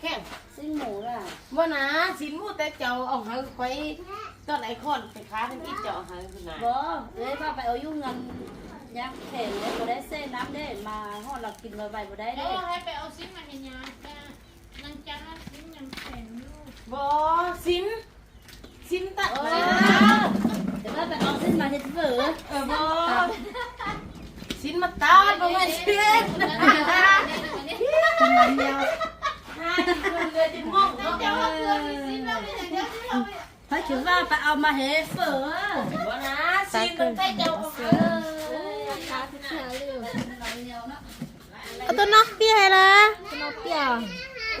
แข้งสิ้นหมูล่ะบ่นะสินหมูแต่เจ้าเอาหาไปตอนไอคอนไปค้าทั้งที่เจ้าเอาหาขึ้นมาบ่เลยว่าไปเอายุ่งเงินยักษ์แข็งเลยบ่ได้เส้นน้ำได้มาฮอดเรากินมาใบบ่ได้เอเด้อให้ไปเอาซิมมาให้ยายจ้านังจ้าซิมยังแข็งอยู่บ่สินสินตัดเอมาอเดี๋ยวว่าไปเอาสิ้นมาเฮ็ดเฟือเออบ่สินมาตัดบ่แม่นสิน เพิ่นเลยสิมองเนาะเจ้าเอาเกลือไปซิมแล้วเนี่ยเดียวที่เราไปถ้าถือว่าไปเอามาเฮ็ดเฟือบ่นะสินตั้งแต่เจ้าเอาหาขาทุกเช้าเลยเอาตัวนอกเปียละตัวนอกเปีย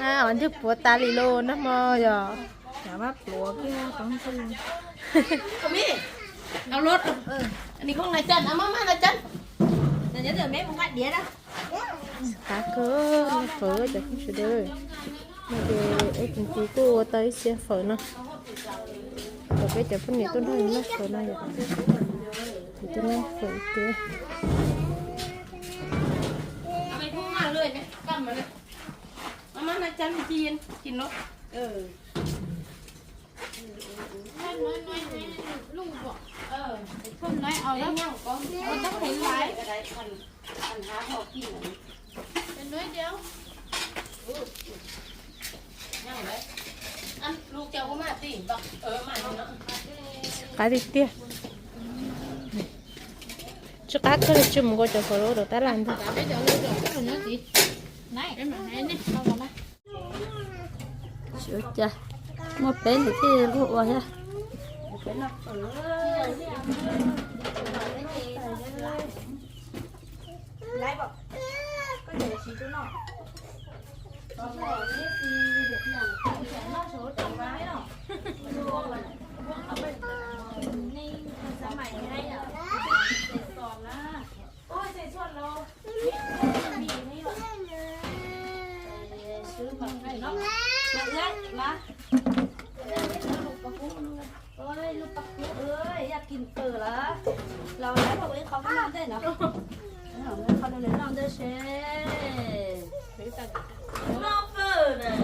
อ่าวันที่ปัวตาลิโลนะมอยอแต่ว่าปัวเปียต้องซื้อเอามีเอารถอันนี้ของนายจันเอามามา นาจันเดี๋ยวเดี๋ยวแม่มึงวัดเดี๋ยวนะ cá cơ phở cho không sẽ đời mà để ấy cũng tí cô tới xe phở nó rồi cái chợ phân này tôi nói nó phở nó vậy thì tôi nói phở kia เอาไปพุ่งมาเลยไหมกำมาเลยเอามานาจันจีนกินเนาะเออน้อยน้อยน้อยลุงบอกเออคนน้อยเอาเอาแล้แล้ววยังก็มันต้องเห็นไว้ก็ได้อันอันหาพอกินอันนี้ เป็นน้อยเดียวอู้ยังเลอันลูกเจ้าก็มาตีบอกเออมาเนาะไม่เจ้าลูกดอกคนน้อยจีไหนเอ็ काट दिया जो काट कर चुमगो जो करो रोता लांडा चुचा मो पेन थी लो वाया ตอนแรกนี่เด็กอย่างที่ฉันเล่าโชว์จำไว้เนาะดูกันเอาไปในสมัยให้อะสอนนะโอ้ยใส่ส่วนเรามีนี่หรอซื้อมาให้เนาะมาเอ้ยมาลูกปะพุเอ้ยลูกปะพุเอ้ยอยากกินเละเราแล้วบอกว่าเขาไม่นอนได้เนาะเขาเดินนอนได้เช่นอนเปิดน่ะ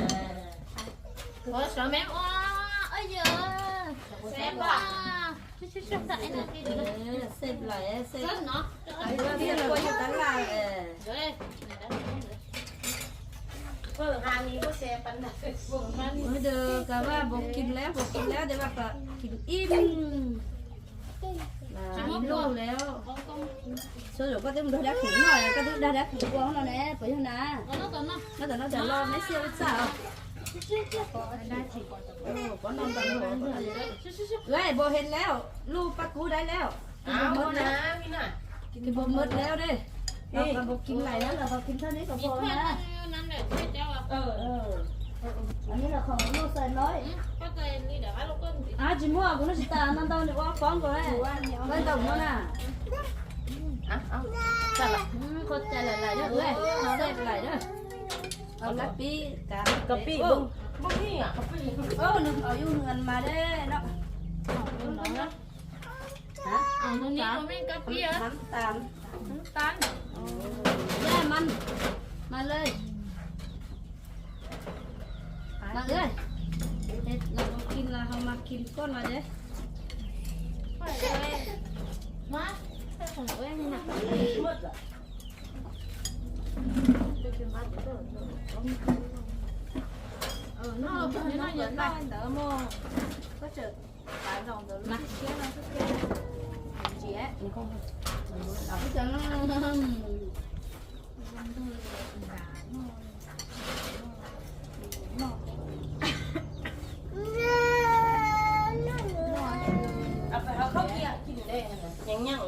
โอ้ยสาวแม่อ้อเอ้ยเยอะแซ่บว่ะชิชิชิใส่หน่อยกินเอเลยอเสพไหลเสพเส้นเนาะไอ้เรื่องกลัวอยู่ตลาดเออเดี๋ยว เลยเปิดหานี้ก็แซ่ปันนะวงมันเมื่อเด้อก็ว่าบอกกินแล้วบอกกินแล้วเดี๋ยวว่าก็กินอิ่มอิ่มลูกแล้วเอาก็ số rồi có tiếng đôi đá khỉ rồi có tiếng đá đá khỉ quá nó nè phải không nè เอาแล้วกันเนาะ nó tưởng nó trả lo mấy siêu sao Ồ, có non tầm rồi lấy bò hết leo lu bắt cú đấy leo อ้าวนะพี่น่ะ cái bò mượt leo đi nó còn bò kim này đó là bò kim thân ấy của มี bò เพื่อน nè นั่นแหละที่เจ้าอะ ờ ờ anh ấy là không nó xài nói ก็ใจนี่เดี๋ยวให้ลูกก็ à chỉ mua của nó chỉ tàn nó tao được quá phóng rồi đấy bên tổng nó nè อะเอาจัด ละ ừ, con chạy lại lại đó ơi nó đẹp lại đó ở cà pi cả กะปิบึงบึงนี่อะกะปิ ô nó ở vô ngân mà đấy nó เอาเนาะ hả เอาตรงนี้ก็ไม่กระเพี้ย mắm tàn น้ำตาล Dạ măn Mà lên Mà ơi Thế là có kim là không mặc kim con mà đấy มาของเอ้ยนี่นะมืดอะเออเนาะเพื่อนน้อ ยเยอะไป đỡ mô Có chữ Tại dòng đỡ mặt kia nó sức kia Chị ấy Đọc cái chân nó เอาไปเอาข้าวเกี๊ยวกินได้ยังยัง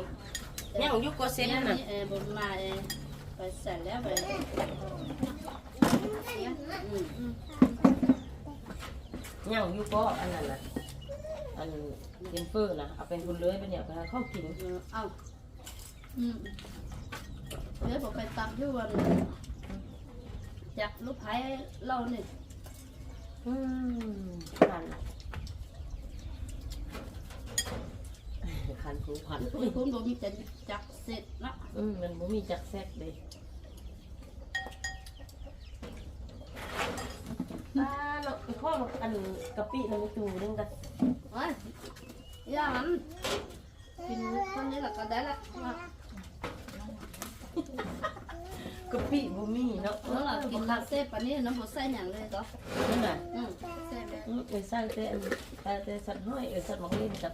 ยังยุกก็เซ็นน่ะ Ê, bột mà ê Phải xả léo vậy Ừ, ừ. ยังยุกก็อันนั้นน่ะอันเป็นเฟอร์นะเอาเป็นทุนเลยเป็นเนี่ยไปหาข้าวกิน Ừ, ông Ừ Thế bộ phải tập chứ còn Chặt lúc phải lâu này อืมขันขันผูขัน Tôi cũng đồ như chặt chặt xịt đó อืมมันบ่มีจักแซกเลย อันกะปิน้ำจูนึงกันเฮ้ยย่ามันกินคนนี้แหละก็ได้ละกะปิบ่มีเนาะเออเรากินลาเซ่ปานนี้น้ำบ่ใส่หยังเลยก็นั่นน่ะอืมใส่แบบอืมเออใส่แต่อันแต่แต่สัตว์ห้อยเออสัตว์หมอกเล่นกับ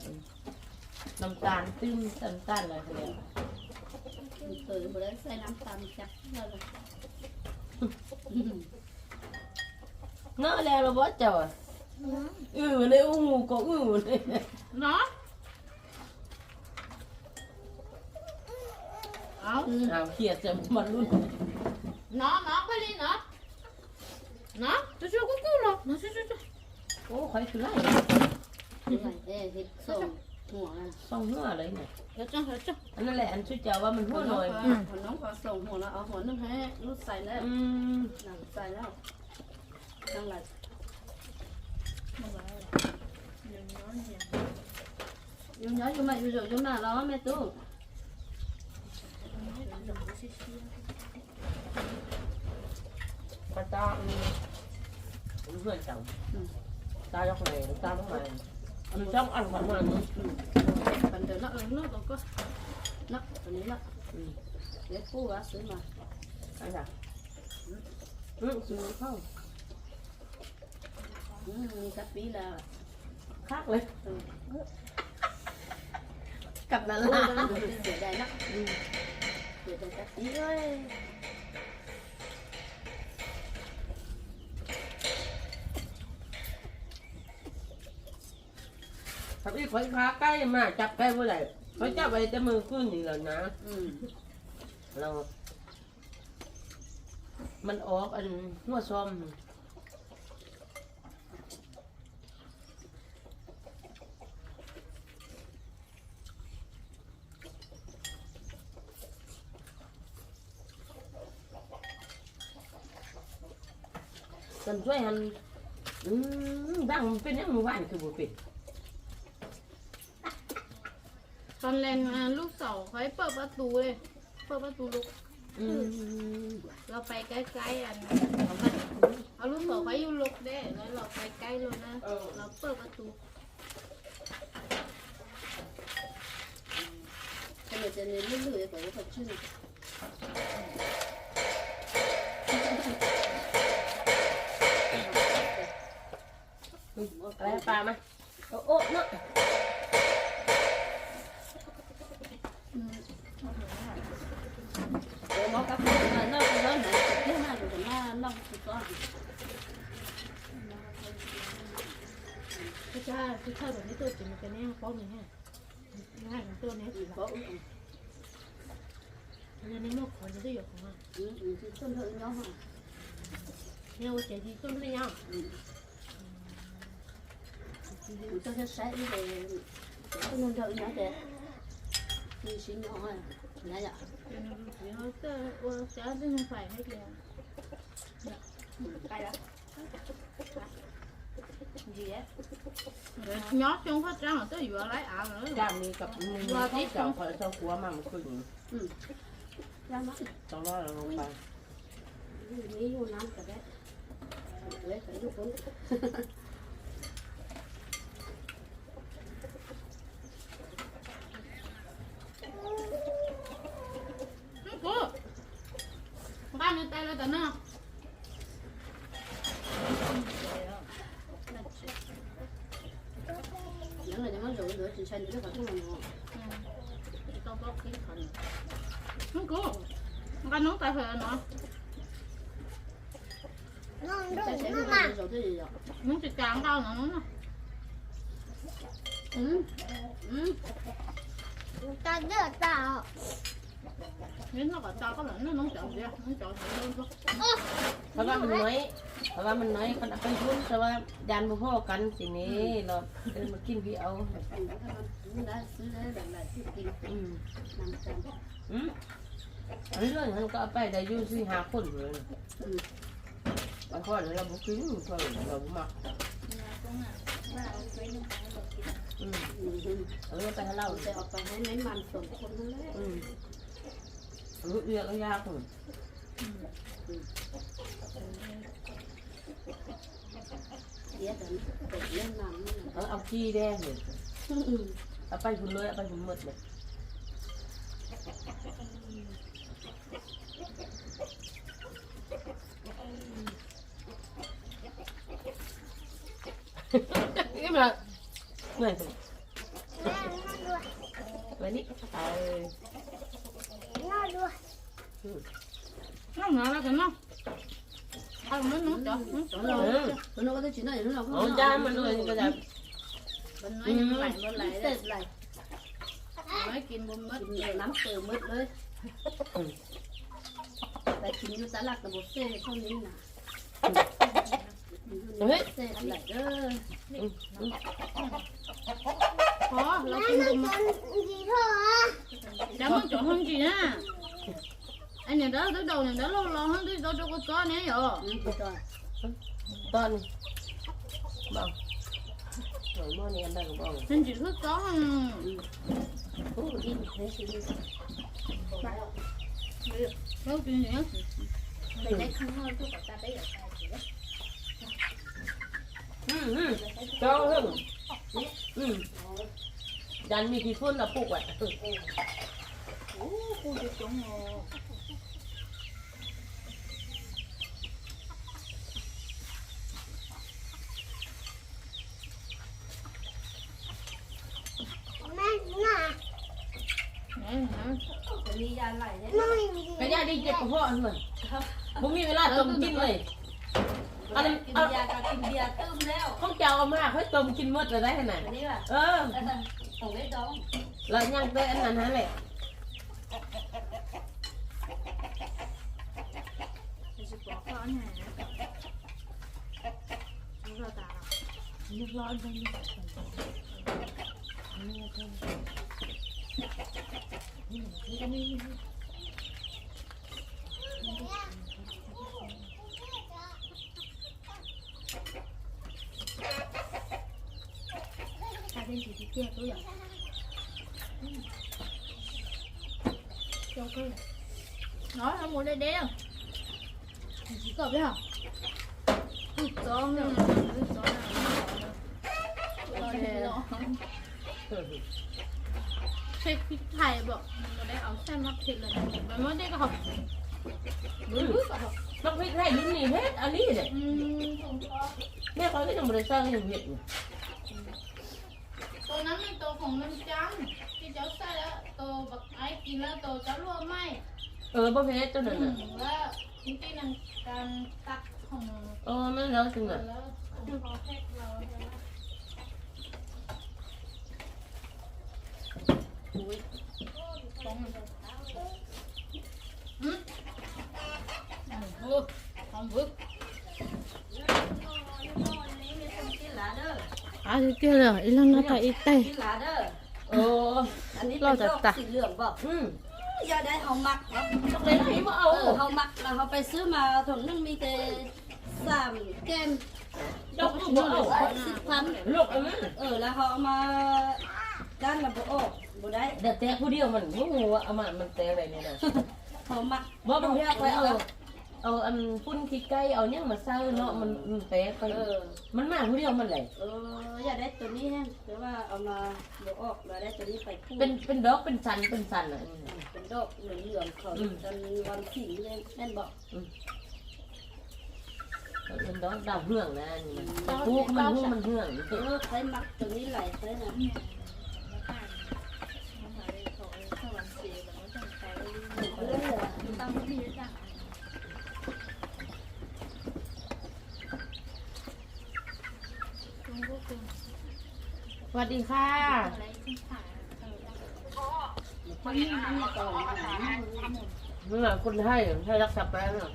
น้ำตาลตื้มน้ำตาลอะไรเขาเรียกเปิดบ่ได้ใส่น้ำตาลจักเลย เนาะแล้วเราบ่เจ้าอะอือเลยอู้หูก็อือเลยเนาะเอาเอาเขียดจะมันรุ่นเนาะเนาะไปเลยเนาะเนาะจะช่วยกูกูหรอเนาะช่วยช่วยช่วยโอ้ข่อยคือไรเอ้ยเฮ็ดส่งหัวกันส่องหัวเลยเนี่ยเดี๋ยวจ้าเดี๋ยวจ้าอันนั้นแหละอันชุดเจ้าว่ามันหัวหน่อยพอน้องพอส่งหัวแล้วเอาหัวนึงให้ลูกใส่แล้วอืมหนังใส่แล้ว จังไรอยู่น้อยอยู่มาอยู่อยู่มาแล้วแม่ตู้กระตาอืมเพื่อนจังตายกไหนตาตร งไหนอันจ้องอันของมันปันเดินแล้วเออนักก็นักตอนนี้ละเด็กผู้ว่าซื้อมาอันน่ะอืมซื้อเข้าอืมมีกะปิแล้วคักเลยกับนั่นโอ้ล่ะยเสียดายนักเสียดายกะปิเลยถ้าพี่ข่อยขาใกล้มาจับใกล้เมื่อไหร่เขาจับไปแต่มือขึ้นนี่แล้วนะอืมเรา มันออกอันหัวซ้อมกันช่วย หันอืมบ้างมันเป็นยังหมู่บ้านคือบ่เป็นตอนแรงลูกเสาเขาให้เปิดประตูเลย เปิดประตูลูก อืมเราไปใกล้ๆอันเอาลูกเสาเขาอยู่ลูกได้แล้วเราไปใกล้เลยนะ เราเปิดประตูถ้าเราจะเรียน อยๆไปก็ชื่ออะไรปลามาโอ้โอ้เนาะเดี๋ยวบอกกับเพื่อนว่าน้องน้องไหนเที่ยวมาอยู่ตรงหน้าน้องสุดยอดผู้ชายผู้ชาแบบนี้ตัวจริงมันจะแน่ป้อมอย่างเงี้ยง่ายของตัวนี้อืมเพราะอืมอันนี้นกขอนจะได้หยกของมันอืมอืมต้นเธอเนาะเนี่ยว่าเจ๊ดีต้นไม่ยัง mình cho nó sẽ đi về có nên đợi nhá để đi xin nhỏ rồi nhá dạ เดี๋ยวเจอว่าจะดึงไฟให้แก cay đó gì á ย้อนจงเขาจ้างตัวอยู่อะไรอะเลยจานนี้กับมือที่เจ้าคอยเจ้าหัวมันขึ้น ừ ra mắt ต้องรอเราลงไป nghĩ vô năm cả đấy đấy phải lúc bốn กู บ้านนี้ตายแล้วแต่เนาะ những người nó rượu rượu trên sân thì nó phải không làm ngon ต้องบอกกินคนมึงกูกันน้องตายเหรอเนาะ ta sẽ không làm rượu cái gì rồi มึงจะจางเก้าเนาะเนาะ ừ ừ ตาเด้อตาเนี่ยนอกจากตาเหลือน้อง เดียวน้องจับเพราะว่ามันน้อย เพราะว่ามันน้อยขนาดเป็นทุนแต่ว่ายันบุพ่อกันสินี้เราเดินมากินพี่เอาอืมอืมอันเรื่องนั้นก็เอาไปได้อยู่สี่ห้าคนเลยบางคนเราบุกินคนเราบุมักอืมเออไปให้เรา sẽ học bài mấy màn tổng con nó đấy อืม รู้เรียกก็ยากคนเสียแต่เป็ดเล่นน้ำนี่นะเอาเอาขี้แดงเลยเอาไปคุณเลยเอาไปคุณหมดเลยนี่มาเหนื่อยวันนี้เออน้องหนาแล้วกันเนาะ เอามันน้องจ๋อน้องจ๋อ nó เออ nó nó có cái chuyện này nó là เอาจานมาด้วยก็จะ bên nói như vậy bên lại đó tết này nói kim bông mất Kim nhiều lắm từ mứt đấy tại chính như xã lạc là một xe không đến nào เฮ้ย xe lại đó có là kim bông mất chả muốn chỗ hơn gì nè anh nhà đó tới đầu nhà đó lo lo hơn tới đâu đâu có có nè rồi Ừ, rồi ตอนบอกหน่อยมอนี่อันดังบอก nên chỉ thức có Ủa, in thế thì đi đâu chuyện gì hết Mày lấy khăn hơi của cậu ta đấy ở tay chị đó อืมอืมเจ้าเรื่องอืมดันมีกี่พุ่นละปลูกอะ Ủa, cô chỉ chuẩn rồi Nè, nè. Phải đi ra lại đấy กระยา ดีเจ็บกระเพาะเลยผมมีเวลาต้มกินเลยอันนี้ Kim เอา bia, cả kim bia tươm leo ข้าวเจ้าเอามาเขาต้มกินหมดเลยได้ขนาด Phải đi à เออ Ổng biết đâu แล้วยังเต้อันนั้นฮะแหละ Thì sẽ bỏ cái ấn này nè. Nó ra tà kia tôi à. Cho cái nói không muốn đây đeo chỉ cọp đấy hả ừ, gió nè gió nè ใช้พริกไทยบอกมันได้เอาแซ่บมาเผ็ดเลยมันไม่ได้ก็หอมมือก็หอม ต้องพริกให้ลิ้นนี่เฮ็ดอันนี้เลยอืมผมชอบแม่เขาก็ยังบริษัทยังเห็ดอยู่ตัวนั้นเป็นตัวของมันจังที่เจ้าใส่แล้วตัวบักไอ้กินแล้วตัวเจ้าลวกไหมเออบ่เฮ็ดตัวนั้นอืน่ะมแล้วจริงๆนั่นการตักของเออนั่นแล้วจริงอะแล้วของพอแพ็คเราใช่ไหมอุ้ยต้องอืมโอ้หอมบึก đó à thì kia là ilang nata itay Cái lá đó โอ้ Anh đi Lo phải thật đọc ta. xịt lưỡng vào อืม giờ đây họ mặc đó ต้องเลยให้บ่เอา ừ, họ mặc là họ phải xứ mà thằng nước mi cái giảm kem ดอกบ่เอา họ xịt phấn ลูกอันนั้น ừ là họ mà gan là bộ ổ bộ đấy เด็กแต่ผู้เดียวมันบ่ฮู้ว่าเอามามันแต่อะไรเนี่ยนะ họ mặc บ่บางทีไปเอา เอาอันพุ่นขี้ไก่เอาหยังมาใส่เนาะมันมันแตกไป ừ มันมาผู้เดียวมันเลย ừ giờ đây tụi ní hen thế mà họ mà bộ ổ là đây tụi ní phải thu เป็นเป็นดอกเป็นสันเป็นสันอะเป็นดอกเหลืองเหลืองๆเขาจนวันสีเลยแม่นบอกเป็นดอกดาวเรื่องนะนี่มันปลูกมันหูมันเหืองเออใช้มักตรงนี้ไหลใช้นะ เออตามที่จ้ะ สวัสดีค่ะมันนี่มันต่อมาหาเมื่อคนให้ให้รักษาแป้งอะ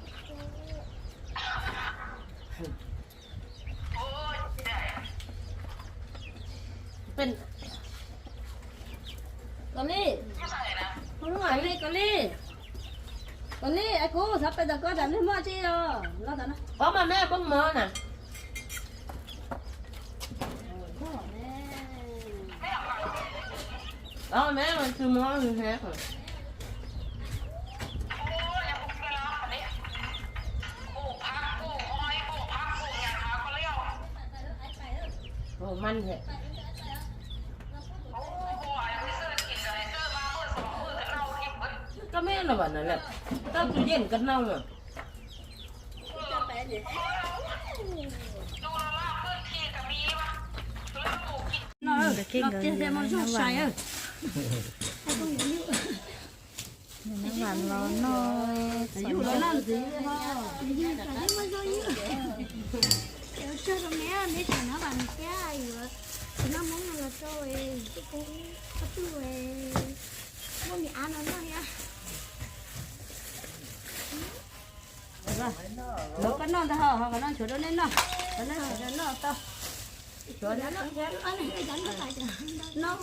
เป็นกอลี่เขารู้ไหมกอลี่กอลี่ไอ้กูทับไปแต่ก็ดันไม่มาจีอะแล้วแต่นะเพราะมาแม่เพิ่งมาน่ะ พ่อแม่ เอาแม่มันคือมอคือแฮกอะอ้มันแท้ก็แม่นละวันนั่นแหละตั้งตู้เย็นกันเน่าอะ nó Ừ, cái nó người trên nhà xe nó món sốt nó xài vàng. ơi น้ำหวา nó hoàn lo nó dù nó làm gì cho nó mẹ để cho nó bằng cái rồi nó muốn là tôi cái cũng sắp muốn đi ăn nó nha rồi nó cái nó đó họ nó chỗ đó nên nó nó chỗ đó nó to nó